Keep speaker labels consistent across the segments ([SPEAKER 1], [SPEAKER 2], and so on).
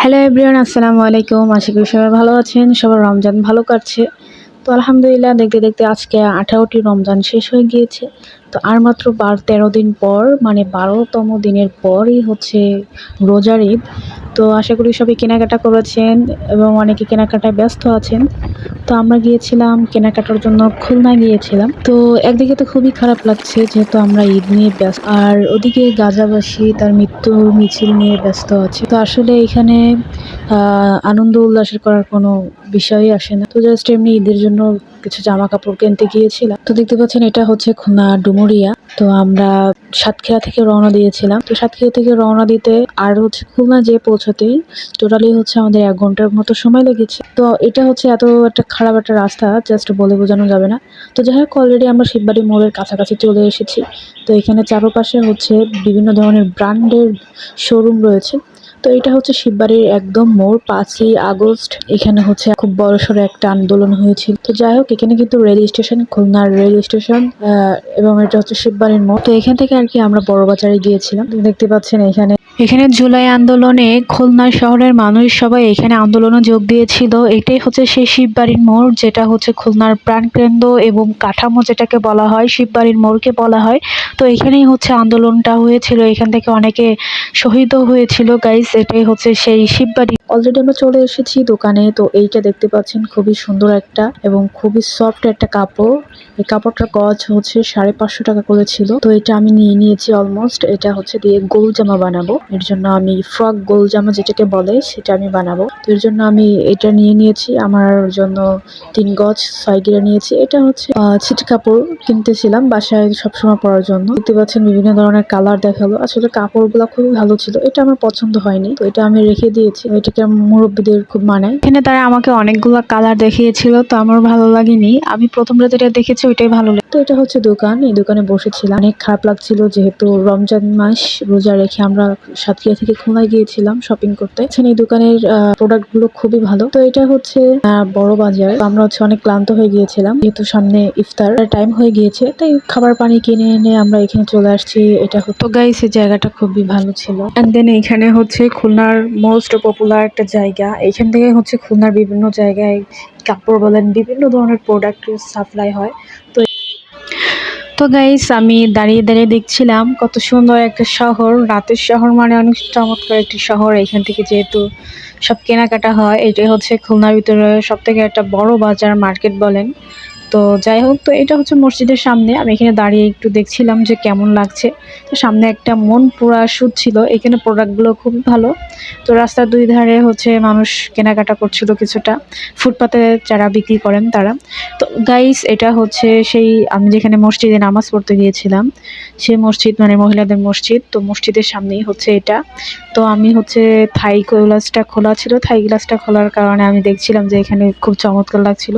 [SPEAKER 1] Hello everyone আসসালামু আলাইকুম। আশা করি সবাই ভালো আছেন। সবার রমজান ভালো কাটছে। তো আলহামদুলিল্লাহ, দেখতে দেখতে আজকে আঠারোটি রমজান শেষ হয়ে গিয়েছে। তো আর মাত্র বার, তেরো দিন পর মানে বারোতম দিনের পরই হচ্ছে রোজার ঈদ। তো আশা করি সবাই কেনাকাটা করেছেন এবং অনেকে কেনাকাটায় ব্যস্ত আছেন। তো আমরা গিয়েছিলাম, কেনাকাটার জন্য খুলনা গিয়েছিলাম। তো একদিকে তো খুবই খারাপ লাগছে, যেহেতু আমরা ঈদ নিয়ে ব্যস্ত, আর ওদিকে গাজাবাসী তার মৃত্যু মিছিল নিয়ে ব্যস্ত আছে। তো আসলে এখানে আনন্দ উল্লাসের করার কোনো বিষয়ই আসে না। তো জাস্ট এমনি ঈদের জন্য কিছু জামা কাপড় কিনতে গিয়েছিলাম। তো দেখতে পাচ্ছেন, এটা হচ্ছে খুলনা ডুমুরিয়া। তো আমরা সাতক্ষীরা থেকে রওনা দিয়েছিলাম। তো সাতক্ষীরা থেকে রওনা দিতে আর হচ্ছে খুলনা যে পৌঁছতে টোটালি হচ্ছে আমাদের এক ঘণ্টার মতো সময় লেগেছে। তো এটা হচ্ছে এত একটা খারাপ একটা রাস্তা, জাস্ট বলে বোঝানো যাবে না। তো যাই হোক অলরেডি আমরা শিববাড়ি মোড়ের কাছাকাছি চলে এসেছি। তো এখানে চারপাশে হচ্ছে বিভিন্ন ধরনের ব্র্যান্ডের শোরুম রয়েছে। তো এটা হচ্ছে শিববাড়ির একদম মোড়, পাঁচই আগস্ট। এখানে হচ্ছে খুব বড়সড় একটা আন্দোলন হয়েছিল। তো যাই হোক, এখানে কিন্তু রেল স্টেশন, খুলনার রেল স্টেশন এবং এটা হচ্ছে শিববাড়ির মোড়। তো এখান থেকে আর কি আমরা বড় বাজারে গিয়েছিলাম। দেখতে পাচ্ছেন এখানে এখানে জুলাই আন্দোলনে খুলনা শহরের মানুষ সবাই এখানে আন্দোলনে যোগ দিয়েছিল। এটাই হচ্ছে সেই শিববাড়ির মোড়, যেটা হচ্ছে খুলনার প্রাণকেন্দ্র এবং কাঠামো যেটাকে বলা হয়, শিববাড়ির মোড়কে বলা হয়। তো এখানেই হচ্ছে আন্দোলনটা হয়েছিল। এখান থেকে অনেকে শহীদও হয়েছিল। গাইস এটাই হচ্ছে সেই শিববাড়ি। অলরেডি আমরা চলে এসেছি দোকানে। তো এইটা দেখতে পাচ্ছেন, খুবই সুন্দর একটা এবং খুবই সফট একটা কাপড়। এই কাপড়টার গজ হচ্ছে সাড়ে পাঁচশো টাকা করে ছিল। তো এটা আমি নিয়ে নিয়েছি অলমোস্ট এটা হচ্ছে দিয়ে গোল জামা বানাবো। এর জন্য আমি ফ্রক গোল জামা যেটাকে বলে, সেটা আমি বানাবো। তো এর জন্য আমি এটা নিয়ে নিয়েছি। আমার জন্য তিন গজ ছয় গিরে নিয়েছি। এটা হচ্ছে ছিট কাপড় কিনতেছিলাম বাসায় সবসময় পরার জন্য। দেখতে পাচ্ছেন বিভিন্ন ধরনের কালার দেখাল। আসলে কাপড়গুলো খুবই ভালো ছিল। এটা আমার পছন্দ হয়নি। তো এটা আমি রেখে দিয়েছি। এটাকে মুরব্বীদের খুব মানায় এখানে তারা আমাকে অনেকগুলো কালার দেখিয়েছিল, তো আমার ভালো লাগেনি। আমি প্রথম রাতে যেটা দেখেছি, ওইটাই ভালো লাগে তো এটা হচ্ছে দোকান। এই দোকানে বসেছিলাম। অনেক খারাপ লাগছিল, যেহেতু রমজান মাস, রোজা রেখে আমরা সাতক্ষীরা থেকে খুলনায় গিয়েছিলাম শপিং করতে। এখানে এই দোকানের প্রোডাক্টগুলো খুবই ভালো। তো এটা হচ্ছে বড় বাজার। আমরা হচ্ছে অনেক ক্লান্ত হয়ে গিয়েছিলাম। যেহেতু সামনে ইফতার টাইম হয়ে গিয়েছে। তাই খাবার পানি কিনে এনে আমরা এখানে চলে আসছি। এটা তো গাইস এই জায়গাটা খুবই ভালো ছিল। এন্ড দেন এখানে হচ্ছে খুলনার মোস্ট পপুলার একটা জায়গা। এখান থেকে হচ্ছে খুলনার বিভিন্ন জায়গায় কাপড় বলেন, বিভিন্ন ধরনের প্রোডাক্ট সাপ্লাই হয়। তো তো গাইস আমি দাঁড়িয়ে দাঁড়িয়ে দেখছিলাম কত সুন্দর একটা শহর। রাতের শহর মানে অনেক চমৎকার একটি শহর। এখান থেকে যেহেতু সব কেনাকাটা হয়, এটাই হচ্ছে খুলনার ভিতরে সব থেকে একটা বড় বাজার মার্কেট বলেন। তো যাই হোক, তো এটা হচ্ছে মসজিদের সামনে। আমি এখানে দাঁড়িয়ে একটু দেখছিলাম যে কেমন লাগছে। তো সামনে একটা মন পুরা সুদ ছিল। এখানে প্রোডাক্টগুলো খুবই ভালো। তো রাস্তার দুই ধারে হচ্ছে মানুষ কেনাকাটা করছিল কিছুটা। ফুটপাতে যারা বিক্রি করেন তারা। তো গাইস এটা হচ্ছে সেই, আমি যেখানে মসজিদে নামাজ পড়তে গিয়েছিলাম, সেই মসজিদ মানে মহিলাদের মসজিদ। তো মসজিদের সামনেই হচ্ছে এটা। তো আমি হচ্ছে থাই গ্লাসটা খোলা ছিল। থাই গ্লাসটা খোলার কারণে আমি দেখছিলাম যে এখানে খুব চমৎকার লাগছিল।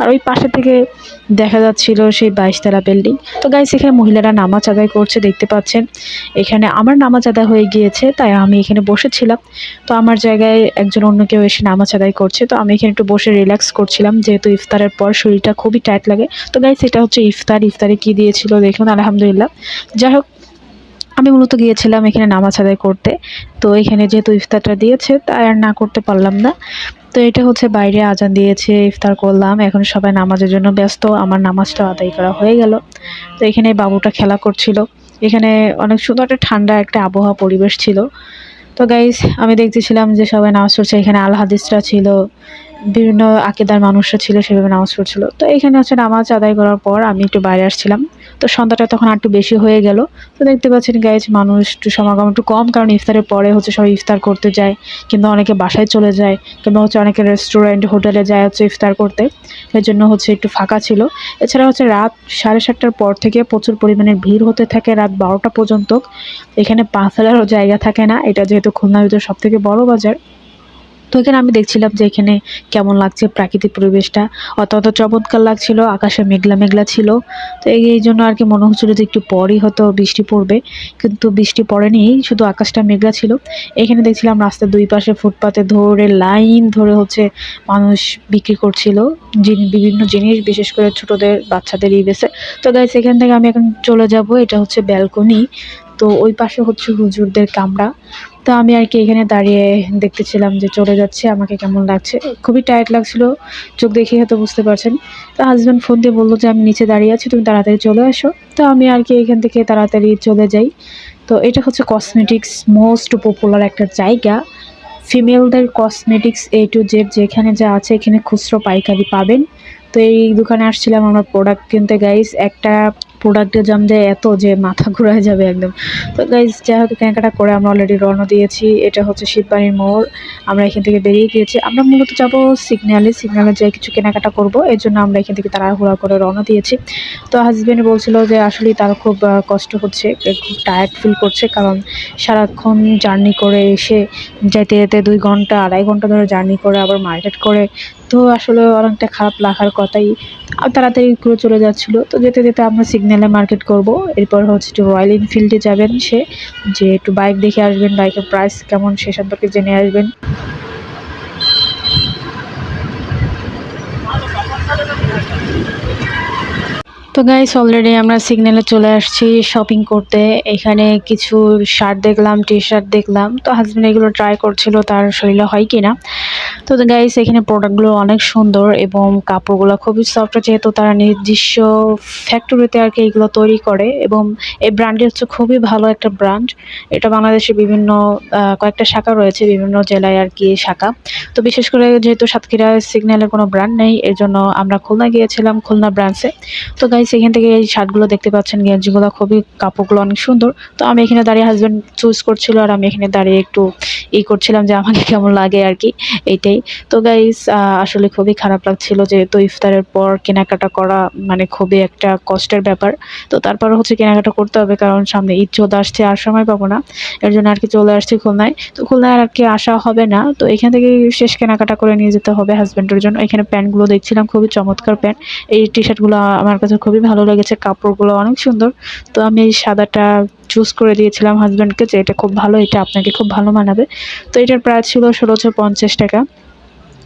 [SPEAKER 1] আর ওই পাশে থেকে দেখা যাচ্ছিল সেই বাইশতলা বিল্ডিং তো গাইস এখানে মহিলারা নামাজ আদায় করছে, দেখতে পাচ্ছেন। এখানে আমার নামাজ আদায় হয়ে গিয়েছে, তাই আমি এখানে বসেছিলাম। তো আমার জায়গায় একজন অন্য কেউ এসে নামাজ আদায় করছে। তো আমি এখানে একটু বসে রিল্যাক্স করছিলাম, যেহেতু ইফতারের পর শরীরটা খুবই টাইট লাগে। তো গাইস এটা হচ্ছে ইফতার। ইফতারে কি দিয়েছিল দেখুন, আলহামদুলিল্লাহ। যাই হোক আমি মূলত গিয়েছিলাম এখানে নামাজ আদায় করতে। তো এখানে যেহেতু ইফতারটা দিয়েছে, তাই আর না করতে পারলাম না। তো এটা হচ্ছে বাইরে আজান দিয়েছে, ইফতার করলাম। এখন সবাই নামাজের জন্য ব্যস্ত, আমার নামাজটা আদায় করা হয়ে গেল। তো এখানে বাবুটা খেলা করছিল। এখানে অনেক সুন্দর একটা ঠান্ডা একটা আবহাওয়া পরিবেশ ছিল। তো গাইজ আমি দেখতেছিলাম যে সবাই নামাজ পড়ছে। এখানে আল হাদিসরা ছিল। বিভিন্ন আকিদার মানুষরা ছিল, সেভাবে নামাজ পড়ছিল। তো এখানে হচ্ছে নামাজ আদায় করার পর আমি একটু বাইরে আসছিলাম। তো সন্ধ্যাটা তখন একটু বেশি হয়ে গেল। তো দেখতে পাচ্ছেন গাইজ মানুষ একটু সমাগম একটু কম, কারণ ইফতারের পরে হচ্ছে সবাই ইফতার করতে যায়, কিংবা অনেকে বাসায় চলে যায়, কিংবা হচ্ছে অনেকে রেস্টুরেন্ট হোটেলে যায় হচ্ছে ইফতার করতে। এর জন্য হচ্ছে একটু ফাঁকা ছিল। এছাড়া হচ্ছে রাত সাড়ে সাতটার পর থেকে প্রচুর পরিমাণে ভিড় হতে থাকে রাত বারোটা পর্যন্ত। এখানে পা ফেলারও জায়গা থাকে না। এটা যেহেতু খুলনার ভিতরে সব থেকে বড় বাজার। তো এখানে আমি দেখছিলাম যে এখানে কেমন লাগছে প্রাকৃতিক পরিবেশটা। অত্যন্ত চমৎকার লাগছিল, আকাশে মেঘলা মেঘলা ছিল। তো এই জন্য আর কি মনে হচ্ছিল যে একটু পরই হয়তো বৃষ্টি পড়বে। কিন্তু বৃষ্টি পড়েনি, শুধু আকাশটা মেঘলা ছিল। এখানে দেখছিলাম রাস্তার দুই পাশে ফুটপাতে ধরে লাইন ধরে হচ্ছে মানুষ বিক্রি করছিল। বিভিন্ন জিনিস, বিশেষ করে ছোটদের, বাচ্চাদের এই বেসে তো গাইস এখান থেকে আমি এখন চলে যাব। এটা হচ্ছে ব্যালকনি। তো ওই পাশে হচ্ছে হুজুরদের কামরা। তো আমি আর কি এখানে দাঁড়িয়ে দেখতেছিলাম যে চলে যাচ্ছে, আমাকে কেমন লাগছে। খুবই টায়ার্ড লাগছিল, চোখ দেখে হয়তো বুঝতে পারছেন। তো হাজব্যান্ড ফোন দিয়ে বলল যে, আমি নিচে দাঁড়িয়ে আছি, তুমি তাড়াতাড়ি চলে আসো। তো আমি আর কি এখান থেকে তাড়াতাড়ি চলে যাই। তো এটা হচ্ছে কসমেটিক্স মোস্ট পপুলার একটা জায়গা। ফিমেলদের কসমেটিক্স এ টু জেড যেখানে যা আছে, এখানে খুচরো পাইকারি পাবেন। তো এই দোকানে আসছিলাম আমরা প্রোডাক্ট কিনতে গাইস একটা প্রোডাক্টের দাম দেয় এত যে মাথা ঘুরায় যাবে একদম। তো গাইজ যাই হোক, কেনাকাটা করে আমরা অলরেডি রওনা দিয়েছি। এটা হচ্ছে শিববাড়ির মোড়। আমরা এখান থেকে বেরিয়ে গিয়েছি। আমরা মূলত যাব সিগন্যালে সিগন্যালে যেয়ে কিছু কেনাকাটা করব। এর জন্য আমরা এখান থেকে তাড়াহুড়া করে রওনা দিয়েছি। তো হাজব্যান্ড বলছিল যে, আসলেই তার খুব কষ্ট হচ্ছে খুব টায়ার্ড ফিল করছে। কারণ সারাক্ষণ জার্নি করে এসে যেতে যেতে দুই ঘণ্টা, আড়াই ঘণ্টা ধরে জার্নি করে আবার মার্কেট করে তো আসলে অনেকটা খারাপ লাগার কথাই। তাড়াতাড়ি করে চলে যাচ্ছিল। তো যেতে যেতে আমরা সিগন্যালে মার্কেট করব। এরপর হচ্ছে একটু রয়্যাল এনফিল্ডে যাবেন সে। যে একটু বাইক দেখে আসবেন বাইকের প্রাইস কেমন সে সম্পর্কে জেনে আসবেন। তো গাইস অলরেডি আমরা সিগন্যালে চলে আসছি শপিং করতে। এখানে কিছু শার্ট দেখলাম টি শার্ট দেখলাম। তো হাজব্যান্ড এগুলো ট্রাই করছিল, তার শরীরে হয় কিনা। তো গাইস এখানে প্রোডাক্টগুলো অনেক সুন্দর এবং কাপড়গুলো খুবই সফট যেহেতু তারা নিজস্ব ফ্যাক্টরিতে আর কি এগুলো তৈরি করে এবং এই ব্র্যান্ডটি হচ্ছে খুবই ভালো একটা ব্র্যান্ড এটা বাংলাদেশে বিভিন্ন কয়েকটা শাখা রয়েছে, বিভিন্ন জেলায় আর কি শাখা। তো বিশেষ করে যেহেতু সাতক্ষীরা সিগন্যালের কোনো ব্র্যান্ড নেই, এর জন্য আমরা খুলনা গিয়েছিলাম, খুলনা ব্রাঞ্চে তো এখান থেকে এই শার্টগুলো দেখতে পাচ্ছেন গেঞ্জিগুলো খুবই কাপড়গুলো অনেক সুন্দর। তো আমি এখানে দাঁড়িয়ে হাজব্যান্ড চুজ করছিল আর আমি এখানে দাঁড়িয়ে একটু ই করছিলাম যে আমাকে কেমন লাগে আর কি এইটাই তো গাইস আসলে খুবই খারাপ লাগছিল যেহেতু ইফতারের পর কেনাকাটা করা মানে খুবই একটা কষ্টের ব্যাপার। তো তারপর হচ্ছে কেনাকাটা করতে হবে কারণ সামনে ঈদ আসছে, আর সময় পাবো না। এর জন্য আর কি চলে আসছি খুলনায়। তো খুলনায় আর কি আসা হবে না। তো এখান থেকে শেষ কেনাকাটা করে নিয়ে যেতে হবে হাজব্যান্ডের জন্য। এখানে প্যান্টগুলো দেখছিলাম, খুবই চমৎকার প্যান্ট। এই টি শার্টগুলো আমার কাছে খুবই ভালো লেগেছে, কাপড়গুলো অনেক সুন্দর। তো আমি এই সাদাটা চুজ করে দিয়েছিলাম হাজব্যান্ডকে যে এটা খুব ভালো, এটা আপনাকে খুব ভালো মানাবে। তো এটার প্রাইস ছিল ষোলোশো পঞ্চাশ টাকা।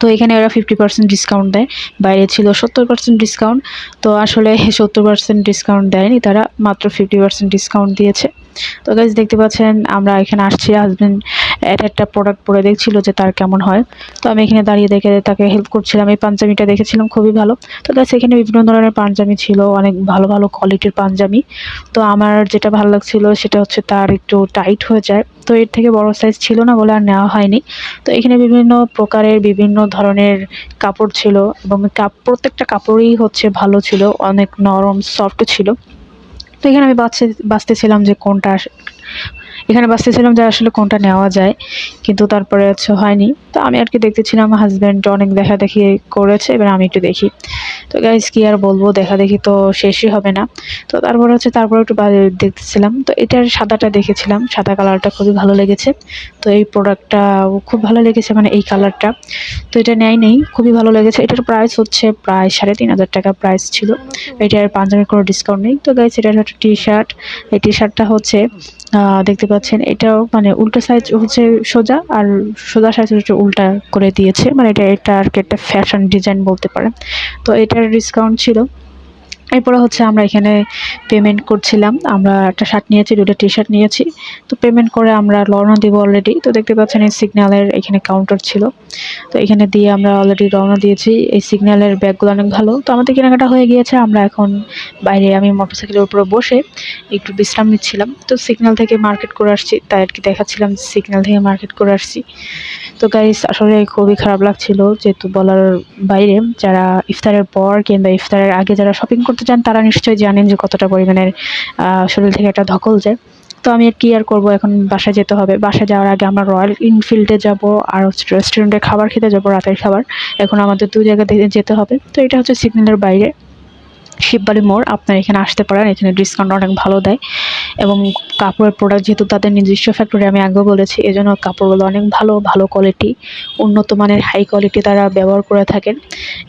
[SPEAKER 1] তো এখানে ওরা ফিফটি পার্সেন্ট ডিসকাউন্ট দেয়, বাইরে ছিল সত্তর পার্সেন্ট ডিসকাউন্ট তো আসলে সত্তর পার্সেন্ট ডিসকাউন্ট দেয়নি, তারা মাত্র ফিফটি পার্সেন্ট ডিসকাউন্ট দিয়েছে। তো গাইজ দেখতে পাচ্ছেন, আমরা এখানে আসছি। হাজব্যান্ড একটা একটা প্রোডাক্ট পরে দেখছিল যে তার কেমন হয়। তো আমি এখানে দাঁড়িয়ে দেখে তাকে হেল্প করছিলাম। এই পাঞ্জাবিটা দেখেছিলাম, খুবই ভালো। তো গাছ এখানে বিভিন্ন ধরনের পাঞ্জাবি ছিল, অনেক ভালো ভালো কোয়ালিটির পাঞ্জাবি। তো আমার যেটা ভালো লাগছিল, সেটা হচ্ছে তার একটু টাইট হয়ে যায়। তো এর থেকে বড় সাইজ ছিল না বলে আর নেওয়া হয়নি। তো এখানে বিভিন্ন প্রকারের বিভিন্ন ধরনের কাপড় ছিল এবং প্রত্যেকটা কাপড়ই হচ্ছে ভালো ছিল, অনেক নরম সফট ছিল। তো এখানে আমি বাঁচতে বাঁচতেছিলাম যে কোনটা এখানে বাঁচতেছিলাম যে আসলে কোনটা নেওয়া যায়, কিন্তু তারপরে হচ্ছে হয়নি। তো আমি আর কি দেখতেছিলাম হাজব্যান্ড অনেক দেখা দেখি করেছে, এবার আমি একটু দেখি। তো গাইজ কি আর বলব, দেখা দেখি তো শেষই হবে না। তো তারপরে হচ্ছে তারপরে একটু দেখতেছিলাম। তো এটার সাদাটা দেখেছিলাম, সাদা কালারটা খুবই ভালো লেগেছে। তো এই প্রোডাক্টটা খুব ভালো লেগেছে মানে এই কালারটা তো এটা নেয় নেই, খুবই ভালো লেগেছে। এটার প্রাইস হচ্ছে প্রায় সাড়ে তিন হাজার টাকা প্রাইস ছিল। এটার পাঞ্জাবির কোনো ডিসকাউন্ট নেই। তো গাইজ এটার একটা টি শার্ট এই টি শার্টটা হচ্ছে দেখতে পাচ্ছেন, এটাও মানে উল্টো সাইজ হচ্ছে সোজা আর সোজা সাইজ হচ্ছে উল্টা করে দিয়েছে। মানে এটা এটা আর কি একটা ফ্যাশন ডিজাইন বলতে পারেন। তো এটার ডিসকাউন্ট ছিল। এরপরে হচ্ছে আমরা এখানে পেমেন্ট করছিলাম। আমরা একটা শার্ট নিয়েছি দুটো টি শার্ট নিয়েছি। তো পেমেন্ট করে আমরা রওনা দিব অলরেডি তো দেখতে পাচ্ছেন এই সিগন্যালের এখানে কাউন্টার ছিল। তো এখানে দিয়ে আমরা অলরেডি রওনা দিয়েছি। এই সিগন্যালের ব্যাগগুলো অনেক ভালো। তো আমাদের কেনাকাটা হয়ে গিয়েছে। আমরা এখন বাইরে, আমি মোটরসাইকেলের উপরে বসে একটু বিশ্রাম নিচ্ছিলাম। তো সিগন্যাল থেকে মার্কেট করে আসছি। তাই আর কি দেখাচ্ছিলাম সিগন্যাল থেকে মার্কেট করে আসছি। তো গাইস আসলে খুবই খারাপ লাগছিল। যেহেতু বলার বাইরে, যারা ইফতারের পর কিংবা ইফতারের আগে যারা শপিং করতে চান, তারা নিশ্চয়ই জানেন যে কতটা পরিমাণের শরীর থেকে একটা ধকল যায় তো আমি আর কি আর করব এখন? বাসায় যেতে হবে। বাসায় যাওয়ার আগে আমরা রয়্যাল ইনফিল্ডে যাব আর রেস্টুরেন্টে খাবার খেতে যাব, রাতের খাবার। এখন আমাদের দু জায়গা থেকে যেতে হবে। তো এটা হচ্ছে সিগন্যালের বাইরে। শিববাড়ি মোড়, আপনারা এখানে আসতে পারেন, এখানে ডিসকাউন্ট অনেক ভালো দেয়। এবং কাপড়ের প্রোডাক্ট যেহেতু তাদের নিজস্ব ফ্যাক্টরি আমি আগেও বলেছি এই এজন্য কাপড়গুলো অনেক ভালো ভালো কোয়ালিটি উন্নত মানের হাই কোয়ালিটি তারা ব্যবহার করে থাকেন।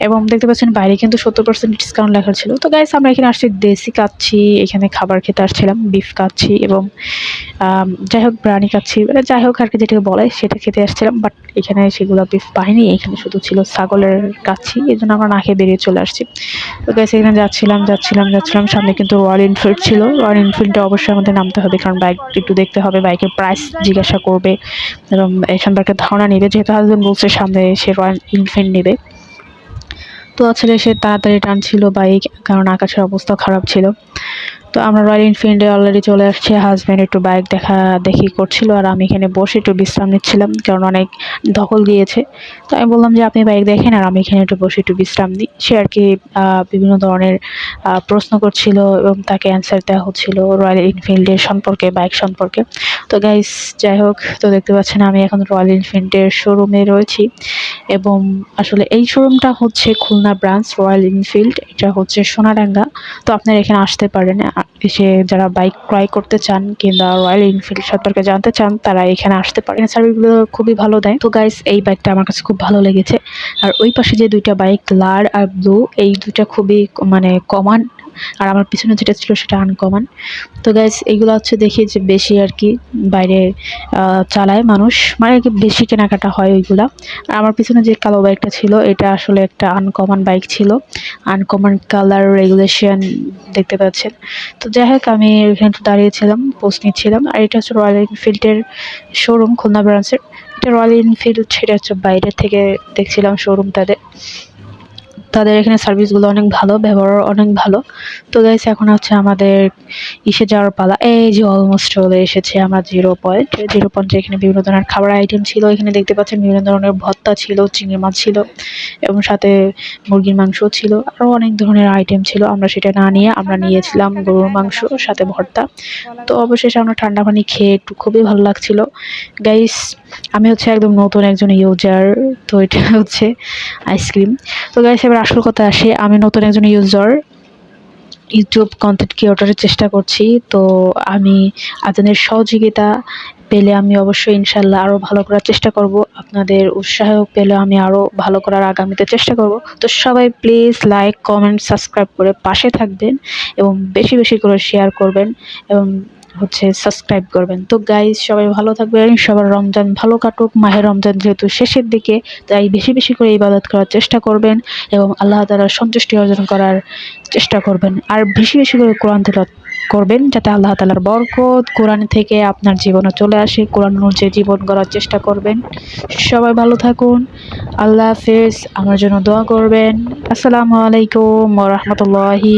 [SPEAKER 1] এবং দেখতে পাচ্ছেন বাইরে কিন্তু সত্তর পার্সেন্ট ডিসকাউন্ট লেখা ছিল। তো গাইস আমরা এখানে আসছি, দেশি কাচ্ছি, এখানে খাবার খেতে আসছিলাম বিফ কাচ্ছি এবং যাই হোক বিরিয়ানি কাচ্ছি। মানে যাই হোক আর কি যেটাকে বলে, সেটা খেতে আসছিলাম বাট এখানে সেগুলো বিফ পাইনি, এখানে শুধু ছিল ছাগলের কাচ্ছি এই জন্য আমরা না খেয়ে বেরিয়ে চলে আসছি। তো গাইস এখানে যাচ্ছি। যাচ্ছিলাম যাচ্ছিলাম যাচ্ছিলাম। সামনে কিন্তু রয়্যাল এনফিল্ড ছিল। রয়্যাল এনফিল্ডে অবশ্যই আমাদের নামতে হবে, কারণ বাইক একটু দেখতে হবে বাইকের প্রাইস জিজ্ঞাসা করবে এবং এখানকার একটা ধারণা নেবে, যেহেতু হাজবেন্ড বলছে সামনে সে রয়্যাল এনফিল্ড নেবে। তো আসলে সে তাড়াতাড়ি টানছিল বাইক কারণ আকাশের অবস্থা খারাপ ছিল। তো আমরা রয়্যাল এনফিল্ডে অলরেডি চলে আসছি। হাজব্যান্ড একটু বাইক দেখা, দেখি করছিল আর আমি এখানে বসে একটু বিশ্রাম নিচ্ছিলাম, কারণ অনেক ধকল দিয়েছে তো আমি বললাম যে, আপনি বাইক দেখেন আর আমি এখানে একটু বসে একটু বিশ্রাম নিই। সে আর কি বিভিন্ন ধরনের প্রশ্ন করছিল এবং তাকে অ্যান্সার দেওয়া হচ্ছিল রয়্যাল এনফিল্ডের সম্পর্কে বাইক সম্পর্কে। তো গাইস যাই হোক, তো দেখতে পাচ্ছেন আমি এখন রয়্যাল এনফিল্ডের শোরুমে রয়েছি এবং আসলে এই শোরুমটা হচ্ছে খুলনা ব্রাঞ্চ রয়্যাল এনফিল্ড এটা হচ্ছে সোনাডাঙ্গা। তো আপনারা এখানে আসতে পারেন। এসে যারা বাইক ক্রয় করতে চান কিংবা রয়্যাল এনফিল্ড সম্পর্কে জানতে চান, তারা এখানে আসতে পারেন। সার্ভিসগুলো খুবই ভালো দেয়। তো গাইস এই বাইকটা আমার কাছে খুব ভালো লেগেছে। আর ওই পাশে যে দুইটা বাইক লাল আর ব্লু এই দুইটা খুবই মানে কমান আর আমার পিছনে যেটা ছিল সেটা আনকমন তো গাইস এইগুলো হচ্ছে দেখি যে বেশি আর কি বাইরে চালায় মানুষ। মানে বেশি কেনাকাটা হয় ওইগুলা। আর আমার পিছনে যে কালো বাইকটা ছিল, এটা আসলে একটা আনকমন বাইক ছিল। আনকমন কালার রেগুলেশন দেখতে পাচ্ছেন। তো যাই হোক, আমি একটু দাঁড়িয়েছিলাম পোস্ট নিচ্ছিলাম। আর এটা হচ্ছে রয়্যাল এনফিল্ডের শোরুম খুলনা ব্রাঞ্চের এটা রয়্যাল এনফিল্ড সেটা হচ্ছে বাইরে থেকে দেখছিলাম শোরুম তাদের। তাদের এখানে সার্ভিসগুলো অনেক ভালো, ব্যবহার অনেক ভালো। তো গাইস এখন হচ্ছে আমাদের ইসে যাওয়ার পালা। এই যে অলমোস্ট চলে এসেছে আমার জিরো পয়েন্ট জিরো পয়েন্টে এখানে বিভিন্ন ধরনের খাবার আইটেম ছিল। এখানে দেখতে পাচ্ছেন বিভিন্ন ধরনের ভত্তা ছিল, চিংড়ি মাছ ছিল এবং সাথে মুরগির মাংস ছিল। আরও অনেক ধরনের আইটেম ছিল। আমরা সেটা না নিয়ে আমরা নিয়েছিলাম গরুর মাংস, সাথে ভর্তা। তো অবশেষে আমরা ঠান্ডা পানি খেয়ে একটু খুবই ভালো লাগছিল। গাইস আমি হচ্ছে একদম নতুন একজন ইউজার তো এটা হচ্ছে আইসক্রিম তো গাইস এবার আসল কথা আসে, আমি নতুন একজন ইউজার ইউটিউব কন্টেন্ট ক্রিয়েটরের চেষ্টা করছি, তো আমি আপনাদের সহযোগিতা পেলে আমি অবশ্যই ইনশাল্লাহ আরও ভালো করার চেষ্টা করব। আপনাদের উৎসাহ পেলে আমি আরও ভালো করার আগামীতে চেষ্টা করব। তো সবাই প্লিজ লাইক কমেন্ট সাবস্ক্রাইব করে পাশে থাকবেন এবং বেশি বেশি করে শেয়ার করবেন এবং হচ্ছে সাবস্ক্রাইব করবেন। তো গাইজ সবাই ভালো থাকবেন, সবার রমজান ভালো কাটুক, মাহের রমজান যেহেতু শেষের দিকে, তাই বেশি বেশি করে ইবাদত করার চেষ্টা করবেন এবং আল্লাহ তালার সন্তুষ্টি অর্জন করার চেষ্টা করবেন। আর বেশি বেশি করে কোরআন তেলত করবেন, যাতে আল্লাহ তালার বরকত কোরআন থেকে আপনার জীবনে চলে আসে, কোরআন অনুযায়ী জীবন গড়ার চেষ্টা করবেন। সবাই ভালো থাকুন, আল্লাহ হাফেজ, আমার জন্য দোয়া করবেন। আসসালামু আলাইকুম রহমতুল্লাহি